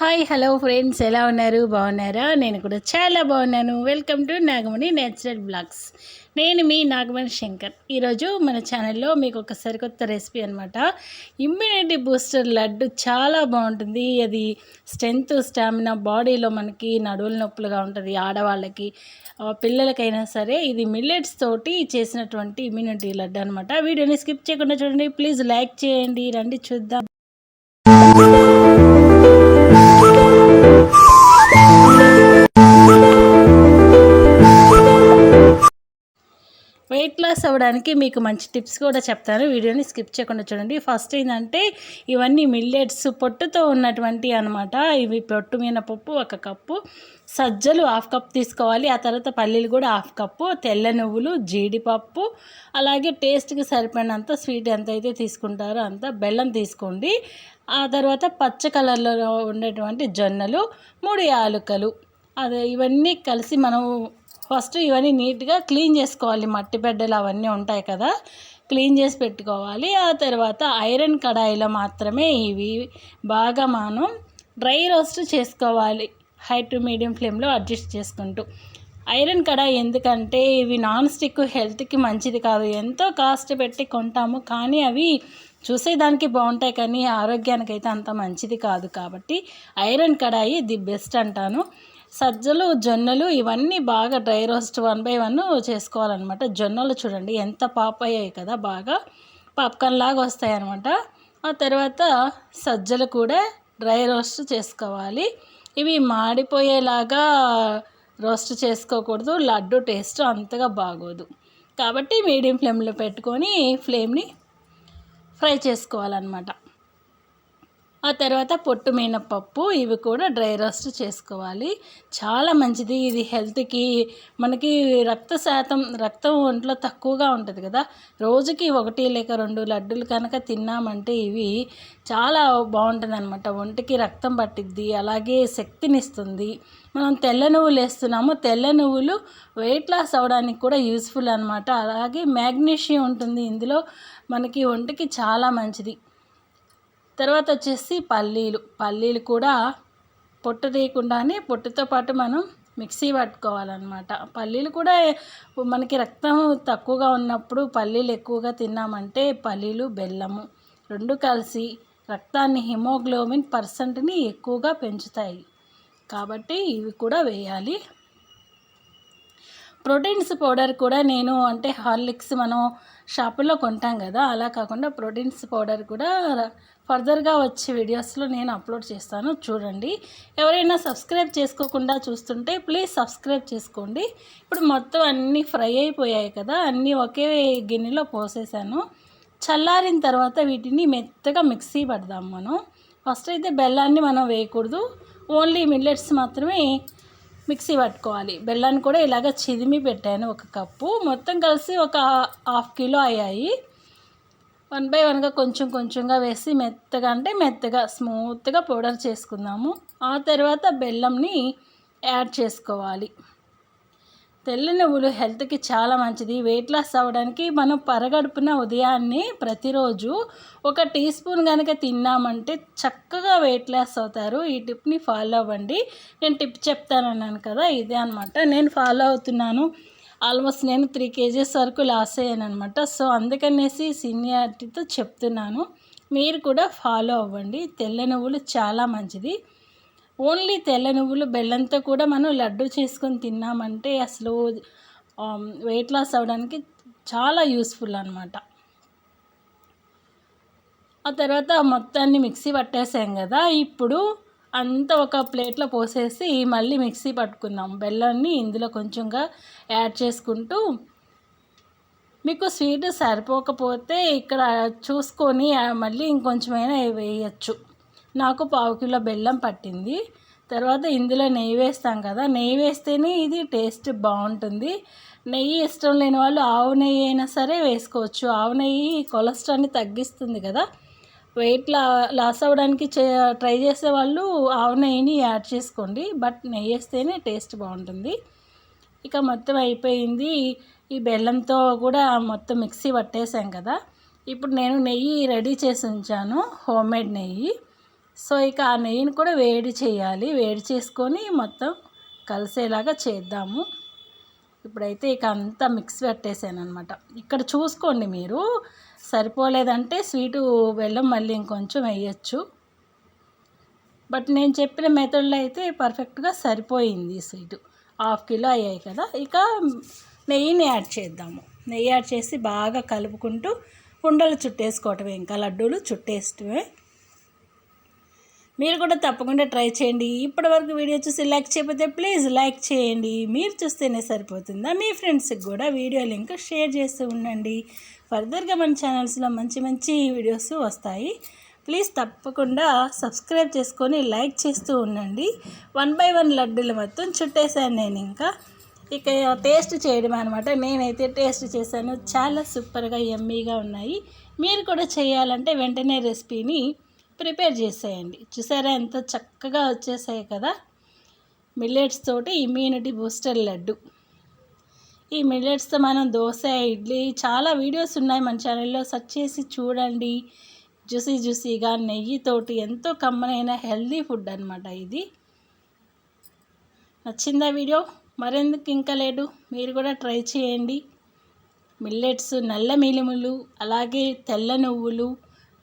Hi hello friends ఎలా ఉన్నారు? బాగున్నారా? నేను కూడా చాలా బాగున్నాను. Welcome to Nagamani natural blogs. నేను మీ నాగమణి శంకర్. ఈరోజు మన ఛానల్లో మీకు ఒక సరికొత్త రెసిపీ అనమాట ఇమ్యూనిటీ బూస్టర్ లడ్డు చాలా బాగుంటుంది. అది స్ట్రెంత్ స్టామినా బాడీలో మనకి నడువుల నొప్పులుగా ఉంటుంది. ఆడవాళ్ళకి పిల్లలకైనా సరే ఇది మిల్లెట్స్ తోటి చేసినటువంటి ఇమ్యూనిటీ లడ్డు అనమాట వీడియోని స్కిప్ చేయకుండా చూడండి. ప్లీజ్ లైక్ చేయండి. రండి చూద్దాం. వెయిట్ లాస్ అవ్వడానికి మీకు మంచి టిప్స్ కూడా చెప్తాను. వీడియోని స్కిప్ చేయకుండా చూడండి. ఫస్ట్ ఏంటంటే ఇవన్నీ మిల్లెట్స్ పొట్టుతో ఉన్నటువంటి అనమాట ఇవి పొట్టు మినపప్పు ఒక కప్పు. సజ్జలు హాఫ్ కప్ తీసుకోవాలి. ఆ తర్వాత పల్లీలు కూడా హాఫ్ కప్పు తెల్ల నువ్వులు జీడిపప్పు. అలాగే టేస్ట్కి సరిపడినంత స్వీట్ ఎంత అయితే తీసుకుంటారో అంత బెల్లం తీసుకోండి. ఆ తర్వాత పచ్చ కలర్లో ఉండేటువంటి జొన్నలు మూడు యాలకులు. అదే ఇవన్నీ కలిసి మనం ఫస్ట్ ఇవన్నీ నీట్గా క్లీన్ చేసుకోవాలి. మట్టి బిడ్డలు అవన్నీ ఉంటాయి కదా క్లీన్ చేసి పెట్టుకోవాలి. ఆ తర్వాత ఐరన్ కడాయిలో మాత్రమే ఇవి బాగా మనం డ్రై రోస్ట్ చేసుకోవాలి. హై టు మీడియం ఫ్లేమ్లో అడ్జస్ట్ చేసుకుంటూ. ఐరన్ కడాయి ఎందుకంటే ఇవి నాన్ స్టిక్ హెల్త్కి మంచిది కాదు. ఎంతో కాస్ట్ పెట్టి కొంటాము కానీ అవి చూసేదానికి బాగుంటాయి కానీ ఆరోగ్యానికి అయితే అంత మంచిది కాదు కాబట్టి ఐరన్ కడాయి ది బెస్ట్ అంటాను. సజ్జలు జొన్నలు ఇవన్నీ బాగా dry roast one by one చేసుకోవాలన్నమాట. జొన్నలు చూడండి ఎంత పాప్ అయ్యాయి కదా బాగా. పాప్కార్న్ లాగా వస్తాయి అనమాట ఆ తర్వాత సజ్జలు కూడా డ్రై రోస్ట్ చేసుకోవాలి. ఇవి మాడిపోయేలాగా రోస్ట్ చేసుకోకూడదు. లడ్డు టేస్ట్ అంతగా బాగోదు. కాబట్టి మీడియం ఫ్లేమ్లో పెట్టుకొని ఫ్లేమ్ని ఫ్రై చేసుకోవాలన్నమాట. ఆ తర్వాత పొట్టు మినపప్పు ఇవి కూడా డ్రై రోస్ట్ చేసుకోవాలి. చాలా మంచిది. ఇది హెల్త్కి మనకి రక్త శాతం రక్తం ఒంట్లో తక్కువగా ఉంటుంది కదా. రోజుకి ఒకటి లేక రెండు లడ్డూలు కనుక తిన్నామంటే ఇవి చాలా బాగుంటుంది అనమాట ఒంటికి రక్తం పట్టిద్ది అలాగే శక్తినిస్తుంది. మనం తెల్ల నువ్వులు వేస్తున్నాము. తెల్ల నువ్వులు వెయిట్ లాస్ అవ్వడానికి కూడా యూస్ఫుల్ అనమాట అలాగే మ్యాగ్నీషియం ఉంటుంది. ఇందులో మనకి ఒంటికి చాలా మంచిది. తర్వాత వచ్చేసి పల్లీలు. పల్లీలు కూడా పొట్టు తీయకుండానే పొట్టుతో పాటు మనం మిక్సీ పట్టుకోవాలన్నమాట. పల్లీలు కూడా మనకి రక్తం తక్కువగా ఉన్నప్పుడు పల్లీలు ఎక్కువగా తిన్నామంటే పల్లీలు బెల్లము రెండు కలిసి రక్తాన్ని హిమోగ్లోబిన్ పర్సెంట్ని ఎక్కువగా పెంచుతాయి. కాబట్టి ఇవి కూడా వేయాలి. ప్రోటీన్స్ పౌడర్ కూడా నేను అంటే హార్లిక్స్ మనం షాపులో కొంటాం కదా అలా కాకుండా ప్రోటీన్స్ పౌడర్ కూడా ఫర్దర్గా వచ్చే వీడియోస్లో నేను అప్లోడ్ చేస్తాను చూడండి. ఎవరైనా సబ్స్క్రైబ్ చేసుకోకుండా చూస్తుంటే ప్లీజ్ సబ్స్క్రైబ్ చేసుకోండి. ఇప్పుడు మొత్తం అన్నీ ఫ్రై అయిపోయాయి కదా అన్నీ ఒకే గిన్నెలో పోసేసాను. చల్లారిన తర్వాత వీటిని మెత్తగా మిక్సీ పడదాం మనం. ఫస్ట్ అయితే బెల్లాన్ని మనం వేయకూడదు. ఓన్లీ మిల్లెట్స్ మాత్రమే మిక్సీ పట్టుకోవాలి. బెల్లాన్ని కూడా ఇలాగ చిదిమి పెట్టాను ఒక కప్పు. మొత్తం కలిసి ఒక హాఫ్ కిలో అయ్యాయి. వన్ బై వన్గా కొంచెం కొంచెంగా వేసి మెత్తగా అంటే మెత్తగా స్మూత్గా పౌడర్ చేసుకుందాము. ఆ తర్వాత బెల్లంని యాడ్ చేసుకోవాలి. తెల్ల నువ్వులు హెల్త్కి చాలా మంచిది. వెయిట్ లాస్ అవ్వడానికి మనం పరగడుపున ఉదయాన్నే ప్రతిరోజు ఒక టీ స్పూన్ కనుక తిన్నామంటే చక్కగా వెయిట్ లాస్ అవుతారు. ఈ టిప్ని ఫాలో అవ్వండి. నేను టిప్ చెప్తానన్నాను కదా ఇదే అనమాట నేను ఫాలో అవుతున్నాను. ఆల్మోస్ట్ నేను త్రీ కేజీస్ వరకు లాస్ అయ్యాను అనమాట సో అందుకనేసి సీనియారిటీతో చెప్తున్నాను. మీరు కూడా ఫాలో అవ్వండి. తెల్ల నువ్వులు చాలా మంచిది. ఓన్లీ తెల్ల నువ్వులు బెల్లంతో కూడా మనం లడ్డు చేసుకొని తిన్నామంటే అసలు వెయిట్ లాస్ అవ్వడానికి చాలా యూస్ఫుల్ అనమాట ఆ తర్వాత మొత్తాన్ని మిక్సీ పట్టేసాం కదా ఇప్పుడు అంతా ఒక ప్లేట్లో పోసేసి మళ్ళీ మిక్సీ పట్టుకుందాం. బెల్లాన్ని ఇందులో కొంచెంగా యాడ్ చేసుకుంటూ మీకు స్వీట్ సరిపోకపోతే ఇక్కడ చూసుకొని మళ్ళీ ఇంకొంచెమైనా వేయచ్చు. నాకు పావు కిలో బెల్లం పట్టింది. తర్వాత ఇందులో నెయ్యి వేస్తాం కదా నెయ్యి వేస్తేనే ఇది టేస్ట్ బాగుంటుంది. నెయ్యి ఇష్టం లేని వాళ్ళు ఆవు నెయ్యి అయినా సరే వేసుకోవచ్చు. ఆవు నెయ్యి కొలెస్ట్రాల్ని తగ్గిస్తుంది కదా. వెయిట్ లా లాస్ అవ్వడానికి చే ట్రై చేసే వాళ్ళు ఆవు నెయ్యిని యాడ్ చేసుకోండి. బట్ నెయ్యి వేస్తేనే టేస్ట్ బాగుంటుంది. ఇక మొత్తం అయిపోయింది. ఈ బెల్లంతో కూడా మొత్తం మిక్సీ పట్టేసాం కదా. ఇప్పుడు నేను నెయ్యి రెడీ చేసి ఉంచాను. హోమ్ మేడ్ నెయ్యి. సో ఇక ఆ నెయ్యిని కూడా వేడి చేయాలి. వేడి చేసుకొని మొత్తం కలిసేలాగా చేద్దాము. ఇప్పుడైతే ఇక అంతా మిక్స్ పెట్టేసాను అనమాట ఇక్కడ చూసుకోండి మీరు. సరిపోలేదంటే స్వీటు బెల్లం మళ్ళీ ఇంకొంచెం వేయచ్చు. బట్ నేను చెప్పిన మెథడ్లో అయితే పర్ఫెక్ట్గా సరిపోయింది ఈ స్వీటు. హాఫ్ కిలో అయ్యాయి కదా. ఇక నెయ్యిని యాడ్ చేద్దాము. నెయ్యి యాడ్ చేసి బాగా కలుపుకుంటూ ఉండలు చుట్టేసుకోవటమే. ఇంకా లడ్డూలు చుట్టేసటమే మీరు కూడా తప్పకుండా ట్రై చేయండి. ఇప్పటి వరకు వీడియో చూసి లైక్ చేయకపోతే ప్లీజ్ లైక్ చేయండి. మీరు చూస్తేనే సరిపోతుందా? మీ ఫ్రెండ్స్కి కూడా వీడియో లింక్ షేర్ చేస్తూ ఉండండి. ఫర్దర్గా మన ఛానల్స్లో మంచి మంచి వీడియోస్ వస్తాయి. ప్లీజ్ తప్పకుండా సబ్స్క్రైబ్ చేసుకొని లైక్ చేస్తూ ఉండండి. వన్ బై వన్ లడ్డూలు మొత్తం చుట్టేశాను నేను ఇంకా. ఇక టేస్ట్ చేయడం అనమాట నేనైతే టేస్ట్ చేశాను. చాలా సూపర్గా ఎమ్మీగా ఉన్నాయి. మీరు కూడా చేయాలంటే వెంటనే రెసిపీని ప్రిపేర్ చేసేయండి. చూసారా ఎంత చక్కగా వచ్చేసాయి కదా? మిల్లెట్స్ తోటి ఇమ్యూనిటీ బూస్టర్ లడ్డు. ఈ మిల్లెట్స్తో మనం దోశ ఇడ్లీ చాలా వీడియోస్ ఉన్నాయి మన ఛానల్లో. సెర్చ్ చేసి చూడండి. జ్యూసీ జ్యూసీగా నెయ్యితోటి ఎంతో కమ్మనైన హెల్దీ ఫుడ్ అనమాట ఇది. నచ్చిందా వీడియో? మరెందుకు ఇంకా లేడు మీరు కూడా ట్రై చేయండి. మిల్లెట్స్ నల్ల మిలుములు అలాగే తెల్ల నువ్వులు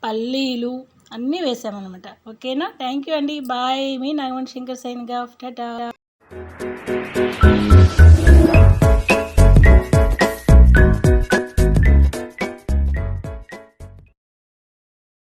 పల్లీలు అన్నీ వేసామన్నమాట. ఓకేనా? థ్యాంక్ యూ అండి. బాయ్ మీ నాగమణి శంకర్ సైన్గా టాటా.